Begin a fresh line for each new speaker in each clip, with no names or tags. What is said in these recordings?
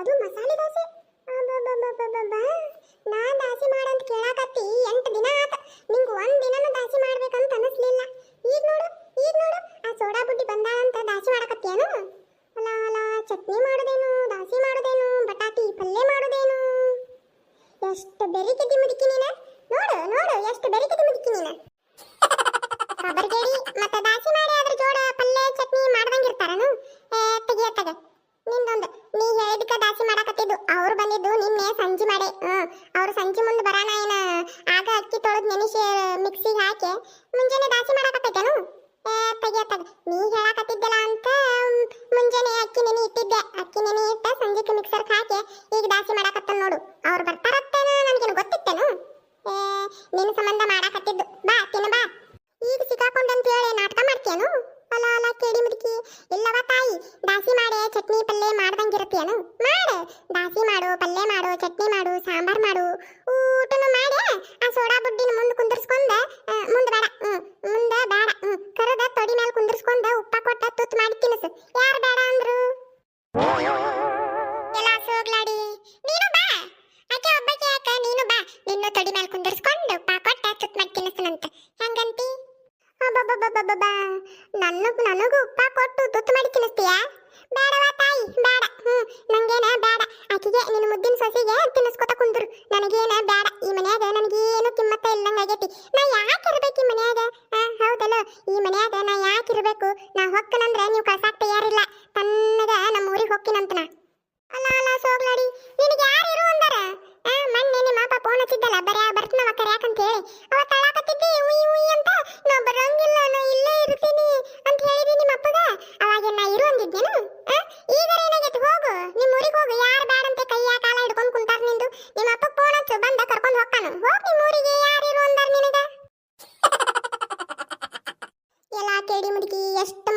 ಅದು ಮಸಾಲೆ ದೋಸೆ? ನಾ ದಾಸಿ ಮಾಡಂತ ಕೇಳಾಕತ್ತಿ ಎಂಟು ದಿನ ಆತ. ನಿಂಗೆ ಒಂದ್ ದಿನನ ದಾಸಿ ಮಾಡ್ಬೇಕಂತ ಅನಿಸ್ಲಿಲ್ಲ. ಈಗ ನೋಡು ಈಗ ನೋಡು. ಆ ಸೋಡಾ ಬುಡ್ಡಿ ಬಂದಾಳಂತ ದಾಸಿ ಮಾಡಕತ್ತೇನು ಏನು ಲಾಲಾ ಚಟ್ನಿ ಮಾಡೋದೇನು, ದಾಸಿ ಮಾಡೋದೇನು, ಬಟಾಟಿ ಪಲ್ಯ ಮಾಡೋದೇನು? ಎಷ್ಟು ಬೆರಿಕೆ ದಿಮುದಿಕ್ಕಿ ನೀನು? ನೋಡು ನೋಡು, ಎಷ್ಟು ಬೆರಿಕೆ ದಿಮುದಿಕ್ಕಿ ನೀನು? ಕಬರ್ಗೇಡಿ ರಾಶಿ ಮಾಡಕತ್ತೈತೇನು ಏ ತಗಿ ತಗ ನೀ ಹೇಳಕತ್ತಿದ್ದಲ್ಲ ಅಂತ ಮುಂಜಾನೆ ಅಕ್ಕಿ ನೆನೆ ಇಟ್ಟಿದ್ದೆ. ಅಕ್ಕಿ ನೆನೆ ಇಟ್ಟ ಸಂಜೆಗೆ ಮಿಕ್ಸರ್ ಹಾಕಿ, ಈಗ ದಾಸಿ ಮಾಡಕತ್ತ ನೋಡು. ಅವ್ರು ಬರ್ತಾರತ್ತೇನೋ ನನಗೇನು ಗೊತ್ತಿತ್ತೇನು? ಏ ನಿನ್ನ ಸಂಬಂಧ ಮಾಡಾಕತ್ತಿದ್ದು. ಬಾ, ತಿನ್ನ, ಬಾ. ಈಗ ಸಿಕ್ಕಾಕೊಂಡಂತ ಹೇಳಿ ನಾಟಕ ಮಾಡ್ತೇನು ಅಲ್ಲ ಅಲ್ಲ, ಕೇಳಿ ಮುದುಕಿ. ಇಲ್ಲವ ತಾಯಿ, ದಾಸಿ ಮಾಡೆ ಚಟ್ನಿ ಪಲ್ಲೆ ಮಾಡ್ದಂಗಿರತ್ತೇನು? ಮಾಡು. ದಾಸಿ ಮಾಡು, ಪಲ್ಲೆ ಮಾಡು, ಚಟ್ನಿ ಅಬ್ಬಬ್ಬಬ್ಬಬ್ಬ. ನನ್ನ ನನಗೂ ಉಪ್ಪ ಕೊಟ್ಟು ತುತ್ತು ಮಾಡಿ ತಿನ್ನಿಸ್ತೀಯಾ? ಬೇಡವಾ ತಾಯಿ, ಬೇಡ. ಹ್ಮ್, ನಂಗೇನ ಬೇಡ. ಆಕಿಗೆ ನಿನ್ನ ಮುದ್ದಿನ ಸೊಸೆಗೆ ತಿನ್ನಿಸ್ಕೊತ ಕುಂದ್ರು. ನನಗೇನ ಬೇಡ. ಈ ಮನ್ಯಾಗ ನನಗೇನು ಕಿಮ್ಮತ್ತ ಇಲ್ಲಂಗಾಗೈತಿ ನಾ ಯಾಕೆ ಇರ್ಬೇಕು ಈ ಮನ್ಯಾಗ? ಬೇಡಿ ಎಷ್ಟು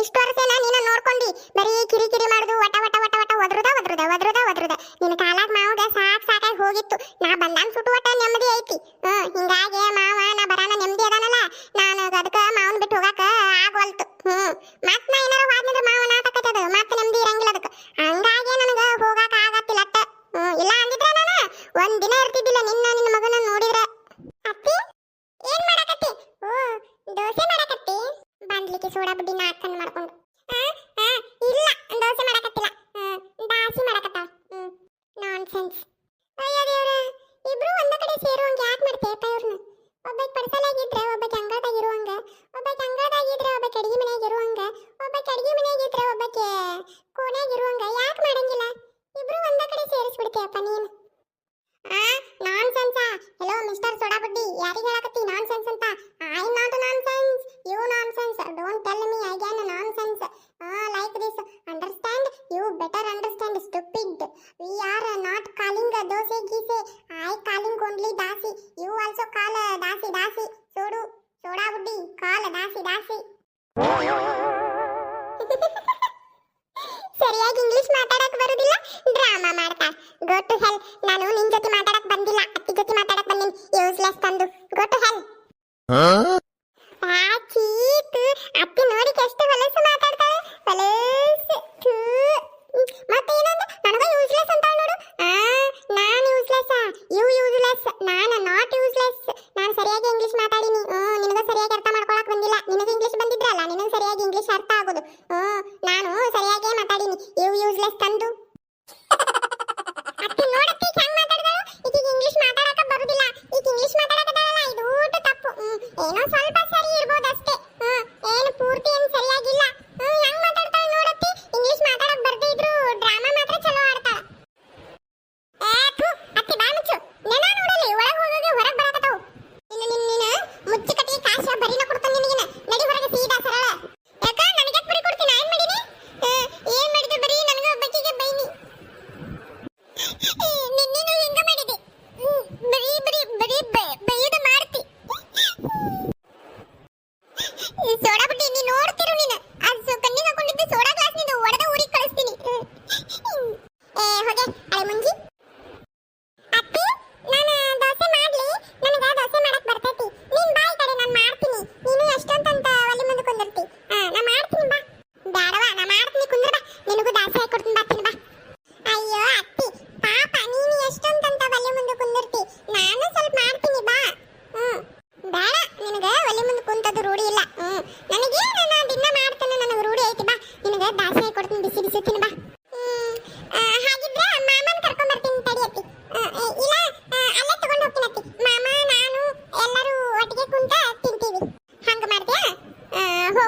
ಇಷ್ಟು ವರ್ಷ ನೀನ ನೋಡ್ಕೊಂಡಿ. ಬರೀ ಕಿರಿ ಕಿರಿ ಮಾಡುದು, ವಟ ವಟ ವಟ ವಟ, ಒದ್ರದ ಒದ್ರದ ಒದ್ರದ ಒದ್ರದ. ನಿನ್ನ ಕಾಲಾಗ ಮಾವಗ ಸಾಕ್ ಸಾಕಾಗಿ ಹೋಗಿತ್ತು. ನಾ ಬಂದಾನ್ ಸುಟ್ಟು ಒಟ್ಟ ನೆಮ್ಮದಿ ಐತಿ. ಹಿಂಗಾಗಿ ಮಾವ, ನಾ ಬರಾನ ನೆಮ್ಮದಿ ಅದಾನಲ್ಲ. ನಾನು ಅದಕ್ಕೆ ಮಾವನ್ ಬಿಟ್ಟು ಹೋಗಾಕ ಆಗವಲ್ತು ಹ್ಮ್. ಮತ್ ನಾ ಏನಾರ ವಾದ್ನಂದ್ರೆ ಮಾವ ಅದಕ್ಕೆ ಸೋಡಾ ಬುಡ್ಡಿನ ಹಾಕೊಂಡು ಮಾಡ್ಕೊಂಡು. ಇಲ್ಲ, ದೋಸೆ ಮಾಡಕತ್ತಿಲ್ಲ. ದಾಸಿ ಮಾಡಕತ್ತಾಳ. ನಾನ್ ಸೆನ್ಸ್ ಅಯ್ಯೋ ದೇವ್ರ, ಇಬ್ರು ಒಂದ ಕಡೆ ಸೇರುವಂಗೆ ಯಾಕೆ ಮಾಡ್ತೇಪ ಇವ್ರನ್ನ ಒಬ್ಬಕ್ಕೆ ಪರ್ಸಲಾಗಿದ್ರೆ ಒಬ್ಬಕ್ಕೆ ಅಂಗಳದಾಗ ಇರುವಂಗ ಒಬ್ಬಕ್ಕೆ ಅಂಗಳದಾಗಿದ್ರೆ ಒಬ್ಬಕ್ಕೆ ಅಡಿಗೆ ಮನೆಯಾಗ ಇರುವಂಗ ಒಬ್ಬಕ್ಕೆ ಅಡಿಗೆ ಮನೆಯಾಗಿದ್ರೆ ಒಬ್ಬಕ್ಕೆ ಕೋಣೆಯಾಗ ಇರುವಂಗ ಯಾಕೆ ಮಾಡಂಗಿಲ್ಲ? ಇಬ್ರು ಒಂದ ಕಡೆ ಸೇರಿಸ್ಬಿಡ್ತೇಪ್ಪ ನೀನು. ರಾಶಿ ರಾಶಿ தெரியல நினைவு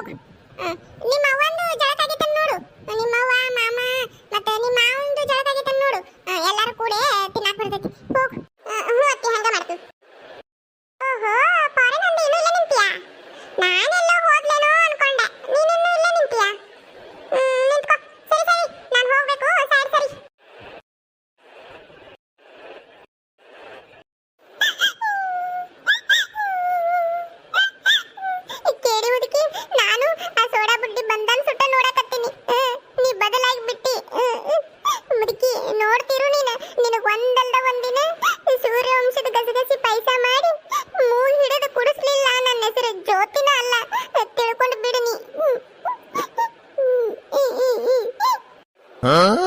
ಆ, ಹೋಗು Huh?